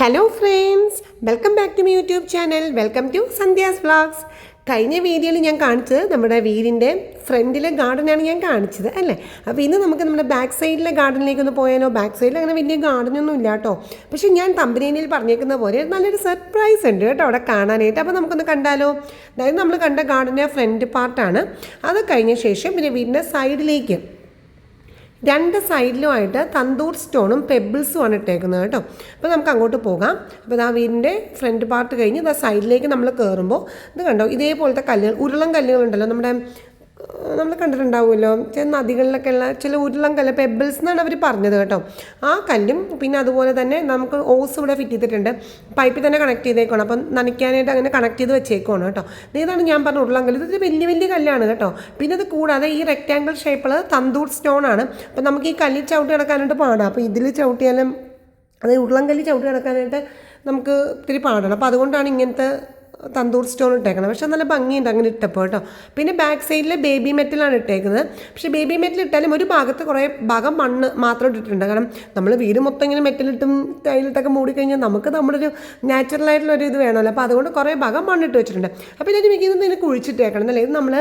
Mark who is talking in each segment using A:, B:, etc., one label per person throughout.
A: Hello friends welcome back to my YouTube channel welcome to Sandhya's vlogs കഴിഞ്ഞ വീഡിയോയിൽ ഞാൻ കാണിച്ചത് നമ്മുടെ വീടിന്റെ ഫ്രണ്ടിലെ ഗാർഡനാണ് ഞാൻ കാണിച്ചത് അല്ലേ? അപ്പോൾ ഇന്ന് നമുക്ക് നമ്മുടെ ബാക്ക് സൈഡിലെ ഗാർഡനിലേക്ക് ഒന്ന് പോയാലോ? ബാക്ക് സൈഡിൽ അങ്ങനെ വലിയ ഗാർഡനൊന്നും ഇല്ല കേട്ടോ. പക്ഷേ ഞാൻ തമ്പനേനിൽ പറഞ്ഞേക്കുന്ന പോലെ നല്ലൊരു സർപ്രൈസ് ഉണ്ട് കേട്ടോ അവിടെ കാണാനായിട്ട്. അപ്പോൾ നമുക്കൊന്ന് കണ്ടാലോ? അതായത് നമ്മൾ കണ്ട ഗാർഡന്റെ ഫ്രണ്ട് പാർട്ടാണ്. അത് കഴിഞ്ഞ ശേഷം പിന്നെ വീടിന്റെ സൈഡിലേക്ക് രണ്ട് സൈഡിലുമായിട്ട് തന്തൂർ സ്റ്റോണും പെബിൾസും ആണ് ഇട്ടേക്കുന്നത് കേട്ടോ. അപ്പോൾ നമുക്ക് അങ്ങോട്ട് പോകാം. അപ്പോൾ ആ വീടിന്റെ ഫ്രണ്ട് പാർട്ട് കഴിഞ്ഞ് ഇതാ സൈഡിലേക്ക് നമ്മൾ കയറുമ്പോൾ ഇത് കണ്ടോ ഇതേപോലത്തെ കല്ലുകൾ ഉരുളം കല്ലുകളുണ്ടല്ലോ നമ്മുടെ നമ്മൾ കണ്ടിട്ടുണ്ടാവുമല്ലോ. ചില നദികളിലൊക്കെ ഉള്ള ചില ഉരുളം കല്ല് പെബിൾസ് എന്നാണ് അവർ പറഞ്ഞത് കേട്ടോ. ആ കല്ലും പിന്നെ അതുപോലെ തന്നെ നമുക്ക് ഓസ് ഇവിടെ ഫിറ്റ് ചെയ്തിട്ടുണ്ട്. പൈപ്പിൽ തന്നെ കണക്ട് ചെയ്തേക്കണം അപ്പം നനയ്ക്കാനായിട്ട് അങ്ങനെ കണക്ട് ചെയ്ത് വെച്ചേക്കുവാണ് കേട്ടോ. ഇതാണ് ഞാൻ പറഞ്ഞ ഉരുളം കല്ല് ഇതൊരു വലിയ വലിയ കല്ലാണ് കേട്ടോ. പിന്നെ ഇത് കൂടാതെ ഈ റെക്റ്റാങ്കിൾ ഷേപ്പിൽ തന്തൂർ സ്റ്റോൺ ആണ്. അപ്പം നമുക്ക് ഈ കല്ലിൽ ചവിട്ടി കിടക്കാനായിട്ട് പാടാം. അപ്പോൾ ഇതിൽ ചവിട്ടിയാലും അത് ഉരുളം കല്ലിൽ ചവിട്ടി കിടക്കാനായിട്ട് നമുക്ക് ഇത്തിരി പാടണം. അപ്പോൾ അതുകൊണ്ടാണ് ഇങ്ങനത്തെ തന്തൂർ സ്റ്റോൺ ഇട്ടേക്കുന്നത്. പക്ഷെ നല്ല ഭംഗിയുണ്ട് അങ്ങനെ ഇട്ടപ്പോൾ കേട്ടോ. പിന്നെ ബാക്ക് സൈഡിൽ ബേബി മെറ്റലാണ് ഇട്ടേക്കുന്നത്. പക്ഷേ ബേബി മെറ്റൽ ഇട്ടാലും ഒരു ഭാഗത്ത് കുറേ ഭാഗം മണ്ണ് മാത്രം ഇട്ടിട്ടുണ്ട്. കാരണം നമ്മൾ വീട് മൊത്തം ഇങ്ങനെ മെറ്റലിട്ടും ടൈലിട്ടൊക്കെ മൂടിക്കഴിഞ്ഞാൽ നമുക്ക് നമ്മുടെ ഒരു നാച്ചുറൽ ആയിട്ടുള്ള ഒരു ഇത് വേണമല്ലോ. അപ്പോൾ അതുകൊണ്ട് കുറേ ഭാഗം മണ്ണിട്ട് വെച്ചിട്ടുണ്ട്. അപ്പോൾ ഇതിന് മിക്കുന്നത് ഇതിന് കുഴിച്ചിട്ടേക്കണം അല്ലേ ഇത് നമ്മൾ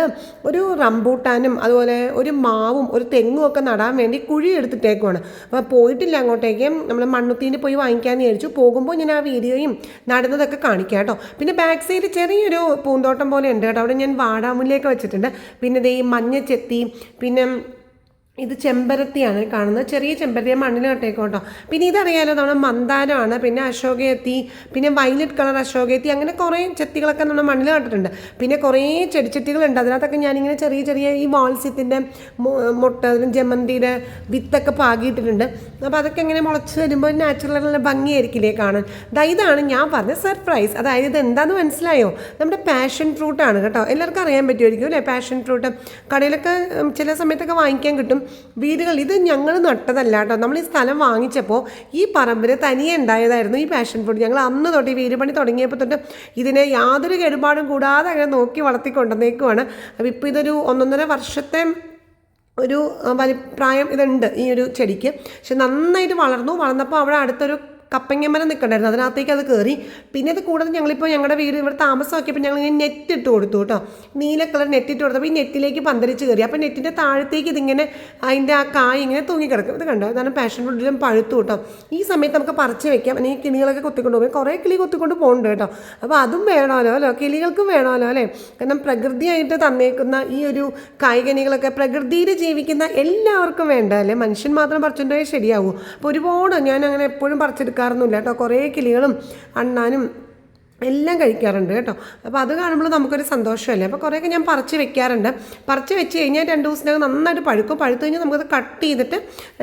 A: ഒരു റംബൂട്ടാനും അതുപോലെ ഒരു മാവും ഒരു തെങ്ങും ഒക്കെ നടാൻ വേണ്ടി കുഴി എടുത്തിട്ടേക്കുവാണ്. അപ്പോൾ പോയിട്ടില്ല അങ്ങോട്ടേക്ക്. നമ്മൾ മണ്ണുത്തീന്റെ പോയി വാങ്ങിക്കാമെന്ന് വിചാരിച്ചു. പോകുമ്പോൾ ഞാൻ ആ വീഡിയോയും നടുന്നതൊക്കെ കാണിക്കാം കേട്ടോ. പിന്നെ ബാക്ക് സൈഡ് ചെറിയൊരു പൂന്തോട്ടം പോലെ ഉണ്ട് കേട്ടോ. അവിടെ ഞാൻ വാടാമുല്ലയൊക്കെ വെച്ചിട്ടുണ്ട്. പിന്നെ ദേ ഈ മഞ്ഞ ചെത്തി പിന്നെ ഇത് ചെമ്പരത്തിയാണ് കാണുന്നത്. ചെറിയ ചെമ്പരത്തിയ മണ്ണിൽ കേട്ടോ. പിന്നെ ഇതറിയാലോ നമ്മുടെ മന്ദാരമാണ് പിന്നെ അശോകയത്തി പിന്നെ വയലറ്റ് കളർ അശോകയത്തി അങ്ങനെ കുറേ ചെത്തികളൊക്കെ നമ്മുടെ മണ്ണിൽ കണ്ടിട്ടുണ്ട് പിന്നെ കുറേ ചെടിച്ചെട്ടികളുണ്ട് അതിനകത്തൊക്കെ ഞാനിങ്ങനെ ചെറിയ ചെറിയ ഈ വാൾസ്യത്തിന്റെ മുട്ട അതിന് ജമന്തിയുടെ വിത്തൊക്കെ പാകിയിട്ടിട്ടുണ്ട്. അപ്പോൾ അതൊക്കെ ഇങ്ങനെ മുളച്ച് വരുമ്പോൾ നാച്ചുറൽ നല്ല ഭംഗിയായിരിക്കില്ലേ കാണാൻ. ദാ ഇതാണ് ഞാൻ പറഞ്ഞ സർപ്രൈസ് അതായത് ഇത് എന്താണെന്ന് മനസ്സിലായോ? നമ്മുടെ പാഷൻ ഫ്രൂട്ടാണ് കേട്ടോ. എല്ലാവർക്കും അറിയാൻ പറ്റുമായിരിക്കും അല്ലേ? പാഷൻ ഫ്രൂട്ട് കടയിലൊക്കെ ചില സമയത്തൊക്കെ വാങ്ങിക്കാൻ കിട്ടും. വീടുകൾ ഇത് ഞങ്ങൾ നട്ടതല്ല കേട്ടോ നമ്മൾ ഈ സ്ഥലം വാങ്ങിച്ചപ്പോൾ ഈ പറമ്പിൽ തനിയെ ഉണ്ടായതായിരുന്നു ഈ പാഷൻ ഫ്രൂട്ട് ഞങ്ങൾ അന്ന് തൊട്ട് ഈ വീട് പണി തുടങ്ങിയപ്പോൾ തൊട്ട് ഇതിനെ യാതൊരു കേടുപാടും കൂടാതെ അങ്ങനെ നോക്കി വളർത്തിക്കൊണ്ടുവന്നേക്കുവാണ്. അപ്പോൾ ഇപ്പോൾ ഇതൊരു ഒന്നൊന്നര വർഷത്തെ ഒരു വലിപ്രായം വലി പ്രായം ഇതുണ്ട് ഈ ഒരു ചെടിക്ക്. പക്ഷെ നന്നായിട്ട് വളർന്നു. വളർന്നപ്പോൾ അവിടെ അടുത്തൊരു കപ്പങ്ങ മരം നിൽക്കണ്ടായിരുന്നു അതിനകത്തേക്ക് അത് കയറി പിന്നെ അത് കൂടാതെ ഞങ്ങളിപ്പോൾ ഞങ്ങളുടെ വീട് ഇവിടെ താമസമാക്കിയപ്പോൾ ഞങ്ങൾ ഇങ്ങനെ നെറ്റ് ഇട്ട് കൊടുത്തു കേട്ടോ. നീല കളർ നെറ്റ് ഇട്ട് കൊടുത്തപ്പോൾ ഈ നെറ്റിലേക്ക് പന്തലിച്ച് കയറി അപ്പോൾ നെറ്റിന്റെ താഴത്തേക്ക് ഇതിങ്ങനെ അതിന്റെ ആ കായ് ഇങ്ങനെ തൂങ്ങിക്കിടക്കും. ഇത് കണ്ടോ? അതാണ് പാഷൻ ഫ്രൂട്ടിലും പഴുത്തു കേട്ടോ. ഈ സമയത്ത് നമുക്ക് പറിച്ച് വെക്കാം. അല്ലെങ്കിൽ കിളികളൊക്കെ കൊത്തിക്കൊണ്ട് പോകും. കുറേ കിളി കൊത്തിക്കൊണ്ട് പോകുന്നുണ്ട് കേട്ടോ. അപ്പോൾ അതും വേണമല്ലോ അല്ലോ? കിളികൾക്കും വേണമല്ലോ അല്ലേ? കാരണം പ്രകൃതിയായിട്ട് തന്നേക്കുന്ന ഈ ഒരു കായികനികളൊക്കെ പ്രകൃതിയിൽ ജീവിക്കുന്ന എല്ലാവർക്കും വേണ്ട അല്ലേ? മനുഷ്യൻ മാത്രം പറിച്ചിട്ടുണ്ടെങ്കിൽ ശരിയാവൂ. അപ്പോൾ ഒരുപാട് ഞാൻ അങ്ങനെ എപ്പോഴും പറിച്ചെടുക്കാറൊന്നുമില്ല കേട്ടോ. കുറേ കിളികളും അണ്ണാനും എല്ലാം കഴിക്കാറുണ്ട് കേട്ടോ. അപ്പോൾ അത് കാണുമ്പോൾ നമുക്കൊരു സന്തോഷമല്ലേ? അപ്പോൾ കുറേയൊക്കെ ഞാൻ പറിച്ച് വെക്കാറുണ്ട്. പറിച്ച് വെച്ച് കഴിഞ്ഞാൽ രണ്ട് ദിവസത്തിനകം നന്നായിട്ട് പഴുക്കും. പഴുത്ത് കഴിഞ്ഞാൽ നമുക്കത് കട്ട് ചെയ്തിട്ട്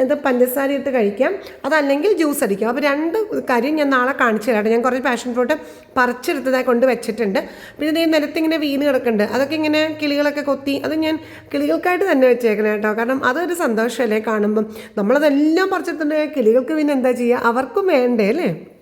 A: ഇത് പഞ്ചസാര ഇട്ട് കഴിക്കാം. അതല്ലെങ്കിൽ ജ്യൂസ് അടിക്കാം. അപ്പോൾ രണ്ട് കാര്യം ഞാൻ നാളെ കാണിച്ചു തരാം ഞാൻ കുറച്ച് പാഷൻ ഫ്രൂട്ട് പറിച്ചെടുത്തതായി കൊണ്ട് വെച്ചിട്ടുണ്ട്. പിന്നെ ഈ നിലത്തിങ്ങനെ വീണ് കിടക്കുന്നുണ്ട്. അതൊക്കെ ഇങ്ങനെ കിളികളൊക്കെ കൊത്തി അത് ഞാൻ കിളികൾക്കായിട്ട് തന്നെ വെച്ചേക്കണം കേട്ടോ. കാരണം അതൊരു സന്തോഷമല്ലേ കാണുമ്പം. നമ്മളതെല്ലാം പറിച്ചെടുത്തിട്ടുണ്ടെങ്കിൽ കിളികൾക്ക് പിന്നെ എന്താ ചെയ്യുക? അവർക്കും വേണ്ടേ അല്ലേ?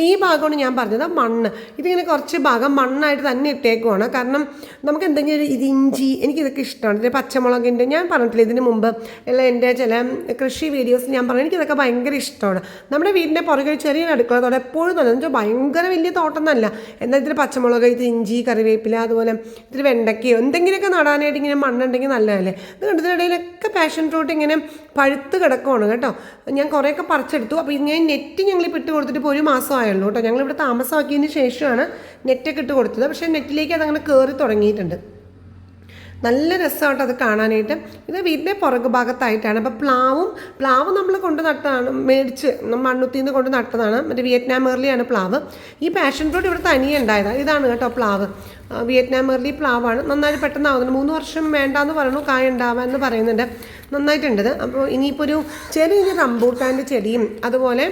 A: ഈ ഭാഗമാണ് ഞാൻ പറഞ്ഞത്. മണ്ണ്. ഇതിങ്ങനെ കുറച്ച് ഭാഗം മണ്ണായിട്ട് തന്നെ ഇട്ടേക്കുവാണ്. കാരണം നമുക്ക് എന്തെങ്കിലും ഒരു ഇഞ്ചി എനിക്കിതൊക്കെ ഇഷ്ടമാണ്. ഇതിന്റെ പച്ചമുളകിന്റെ ഞാൻ പറഞ്ഞിട്ടില്ല ഇതിന് മുമ്പ് അല്ല എന്റെ ചില കൃഷി വീഡിയോസ് ഞാൻ പറഞ്ഞു. എനിക്കിതൊക്കെ ഭയങ്കര ഇഷ്ടമാണ്. നമ്മുടെ വീടിന്റെ പുറകെ ഒരു ചെറിയ അടുക്കള തോട്ടം എപ്പോഴും തന്നെ എന്ന് വെച്ചാൽ ഭയങ്കര വലിയ തോട്ടം എന്നല്ല എന്നാൽ ഇതിൽ പച്ചമുളക് ഇത് ഇഞ്ചി കറിവേപ്പില അതുപോലെ ഇതിൽ വെണ്ടയ്ക്കയോ എന്തെങ്കിലുമൊക്കെ നടാനായിട്ട് ഇങ്ങനെ മണ്ണുണ്ടെങ്കിൽ നല്ലതല്ലേ. ഇത് കണ്ടതിനിടയിലൊക്കെ പാഷൻ ഫ്രൂട്ട് ഇങ്ങനെ പഴുത്ത് കിടക്കുവാണ് കേട്ടോ. ഞാൻ കുറേയൊക്കെ പറിച്ചെടുത്തു. അപ്പോൾ ഇങ്ങനെ നെറ്റ് ഞങ്ങൾ ഇട്ട് കൊടുത്തിട്ട് ഇപ്പോൾ ഒരു മാസം ആയുള്ളൂ കേട്ടോ ഞങ്ങളിവിടെ താമസമാക്കിയതിന് ശേഷമാണ് നെറ്റൊക്കെ ഇട്ട് കൊടുത്തത്. പക്ഷേ നെറ്റിലേക്ക് അതങ്ങനെ കയറി തുടങ്ങിയിട്ടുണ്ട്. നല്ല രസമായിട്ട് അത് കാണാനായിട്ട്. ഇത് വീടിന്റെ പുറകു ഭാഗത്തായിട്ടാണ്. അപ്പോൾ പ്ലാവും പ്ലാവ് നമ്മൾ കൊണ്ട് നട്ടതാണ്. മേടിച്ച് മണ്ണുത്തിൽ നിന്ന് കൊണ്ട് നട്ടതാണ്. മറ്റേ വിയറ്റ്നാം മേർലിയാണ് പ്ലാവ്. ഈ പാഷൻ ഫ്രൂട്ട് ഇവിടെ തനിയെ ഉണ്ടായതാണ് ഇതാണ് കേട്ടോ പ്ലാവ്. വിയറ്റ്നാം മേർലി പ്ലാവാണ്. നന്നായിട്ട് പെട്ടെന്ന് ആവുന്നുണ്ട്. മൂന്ന് വർഷം വേണ്ടാന്ന് പറയുന്നു. കായ ഉണ്ടാവാമെന്ന് പറയുന്നുണ്ട്. നന്നായിട്ടുണ്ടത്. അപ്പോൾ ഇനിയിപ്പോൾ ഒരു ചെറിയ റംബൂട്ടാന്റെ ചെടിയും അതുപോലെ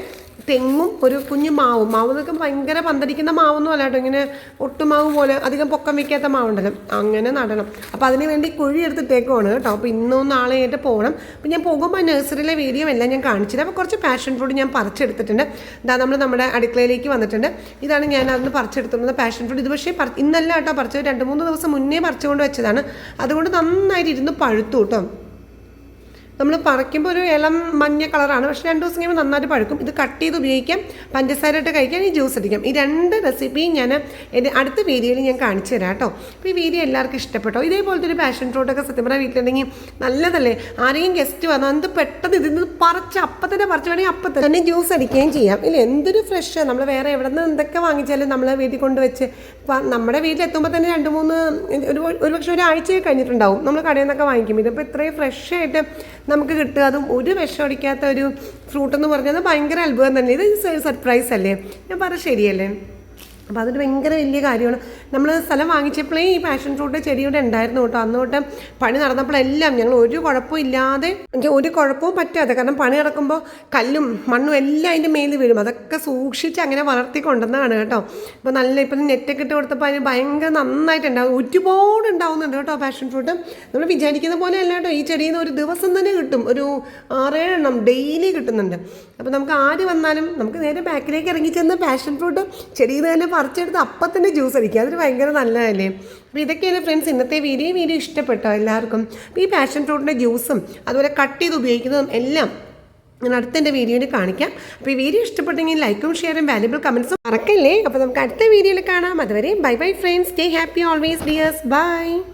A: തെങ്ങും ഒരു കുഞ്ഞു മാവും. മാവ് എന്നൊക്കെ ഭയങ്കര പന്തടിക്കുന്ന മാവൊന്നും അല്ല കേട്ടോ. ഇങ്ങനെ ഒട്ടുമാവ് പോലെ അധികം പൊക്കം വയ്ക്കാത്ത മാവുണ്ടല്ലോ. അങ്ങനെ നടണം. അപ്പോൾ അതിന് വേണ്ടി കുഴി എടുത്തിട്ടേക്കുവാണ് കേട്ടോ. അപ്പോൾ ഇന്നും നാളെ ആയിട്ട് പോകണം. അപ്പോൾ ഞാൻ പോകുമ്പോൾ നഴ്സറിയിലെ വീഡിയോ എല്ലാം ഞാൻ കാണിച്ചിട്ട് അപ്പോൾ കുറച്ച് പാഷൻ ഫ്രൂട്ട് ഞാൻ പറിച്ചെടുത്തിട്ടുണ്ട്. ഇതാ നമ്മൾ നമ്മുടെ അടുക്കളയിലേക്ക് വന്നിട്ടുണ്ട്. ഇതാണ് ഞാൻ അന്ന് പറിച്ചെടുത്തിരുന്നത് പാഷൻ ഫ്രൂട്ട് ഇത് പക്ഷേ ഇന്നല്ല കേട്ടോ പറിച്ചത്. രണ്ട് മൂന്ന് ദിവസം മുന്നേ പറിച്ചുകൊണ്ട് വെച്ചതാണ്. അതുകൊണ്ട് നന്നായിട്ട് ഇരുന്ന് പഴുത്തു കേട്ടോ. നമ്മൾ പറിക്കുമ്പോൾ ഒരു ഇളം മഞ്ഞ കളറാണ്. പക്ഷേ രണ്ട് ദിവസം കഴിയുമ്പോൾ നന്നായിട്ട് പഴുക്കും. ഇത് കട്ട് ചെയ്ത് ഉപയോഗിക്കാം. പഞ്ചസാര ഇട്ട് കഴിക്കാം. ഈ ജ്യൂസ് അടിക്കാം. ഈ രണ്ട് റെസിപ്പിയും ഞാൻ എന്റെ അടുത്ത വീഡിയോയിൽ ഞാൻ കാണിച്ചു തരാം കേട്ടോ. അപ്പോൾ ഈ വീഡിയോ എല്ലാവർക്കും ഇഷ്ടപ്പെട്ടോ? ഇതേപോലത്തെ ഒരു പാഷൻ ഫ്രൂട്ടൊക്കെ സത്യം പറഞ്ഞാൽ വീട്ടിലുണ്ടെങ്കിൽ നല്ലതല്ലേ? ആരെയും ഗസ്റ്റ് വന്നാൽ എന്ത് പെട്ടെന്ന് ഇതിൽ നിന്ന് പറിച്ച് അപ്പം തന്നെ പറിച്ച് വേണമെങ്കിൽ അപ്പം തന്നെ. ജ്യൂസ് അടിക്കുകയും ചെയ്യാം. ഇല്ല എന്തൊരു ഫ്രഷ് നമ്മൾ വേറെ എവിടെ നിന്ന് എന്തൊക്കെ വാങ്ങിച്ചാലും നമ്മൾ വീട്ടിൽ കൊണ്ടുവച്ച് നമ്മുടെ വീട്ടിലെത്തുമ്പോൾ തന്നെ രണ്ട് മൂന്ന് ഒരു ഒരു പക്ഷേ ഒരാഴ്ച കഴിഞ്ഞിട്ടുണ്ടാവും. നമ്മൾ കടയിൽ നിന്നൊക്കെ വാങ്ങിക്കും. ഇതിപ്പോൾ ഇത്രയും ഫ്രഷ് ആയിട്ട് നമുക്ക് കിട്ടുക. അതും ഒരു വിഷം അടിക്കാത്ത ഒരു ഫ്രൂട്ട് എന്ന് പറഞ്ഞാൽ ഭയങ്കര അത്ഭുതം തന്നെ. ഇത് സർപ്രൈസ് അല്ലേ? ഞാൻ പറഞ്ഞ ശരിയല്ലേ? അപ്പോൾ അതൊരു ഭയങ്കര വലിയ കാര്യമാണ്. നമ്മൾ സ്ഥലം വാങ്ങിച്ചപ്പോഴേ ഈ പാഷൻ ഫ്രൂട്ട് ചെടിയുടെ ഉണ്ടായിരുന്നു കേട്ടോ. അന്ന് തൊട്ട് പണി നടന്നപ്പോഴെല്ലാം ഞങ്ങൾ ഒരു കുഴപ്പവും ഇല്ലാതെ ഒരു കുഴപ്പവും പറ്റാതെ കാരണം പണി നടക്കുമ്പോൾ കല്ലും മണ്ണും എല്ലാം അതിന്റെ മേലിൽ വീഴും. അതൊക്കെ സൂക്ഷിച്ച് അങ്ങനെ വളർത്തി കൊണ്ടുവന്നതാണ് കേട്ടോ. ഇപ്പോൾ നല്ല ഇപ്പം നെറ്റൊക്കെ ഇട്ട് കൊടുത്തപ്പോൾ അതിന് ഭയങ്കര നന്നായിട്ടുണ്ടാവും. ഒരുപാട് ഉണ്ടാവുന്നുണ്ട് കേട്ടോ പാഷൻ ഫ്രൂട്ട് നമ്മൾ വിചാരിക്കുന്ന പോലെ അല്ല കേട്ടോ. ഈ ചെടിയിൽ നിന്ന് ഒരു ദിവസം തന്നെ കിട്ടും. ഒരു ആറേഴെണ്ണം ഡെയിലി കിട്ടുന്നുണ്ട്. അപ്പോൾ നമുക്ക് ആര് വന്നാലും നമുക്ക് നേരെ ബാക്കിലേക്ക് ഇറങ്ങി ചെന്ന് പാഷൻ ഫ്രൂട്ട് ചെടിയിൽ നിന്ന് തന്നെ പറിച്ചെടുത്ത് അപ്പത്തിന്റെ ജ്യൂസ് അടിക്കുക. അതൊരു ഭയങ്കര നല്ലതല്ലേ? അപ്പോൾ ഇതൊക്കെയാണ് ഫ്രണ്ട്സ് ഇന്നത്തെ വീഡിയോ വീഡിയോ ഇഷ്ടപ്പെട്ടോ എല്ലാവർക്കും? ഈ പാഷൻ ഫ്രൂട്ടിന്റെ ജ്യൂസും അതുപോലെ കട്ട് ചെയ്ത് ഉപയോഗിക്കുന്നതും എല്ലാം ഞാൻ അടുത്ത എന്റെ വീഡിയോയിൽ കാണിക്കാം. അപ്പോൾ ഈ വീഡിയോ ഇഷ്ടപ്പെട്ടെങ്കിൽ ലൈക്കും ഷെയറും വാല്യുബിൾ കമൻസും മറക്കല്ലേ? അപ്പോൾ നമുക്ക് അടുത്ത വീഡിയോയിൽ കാണാം. അതുവരെ bye bye friends stay happy always dears bye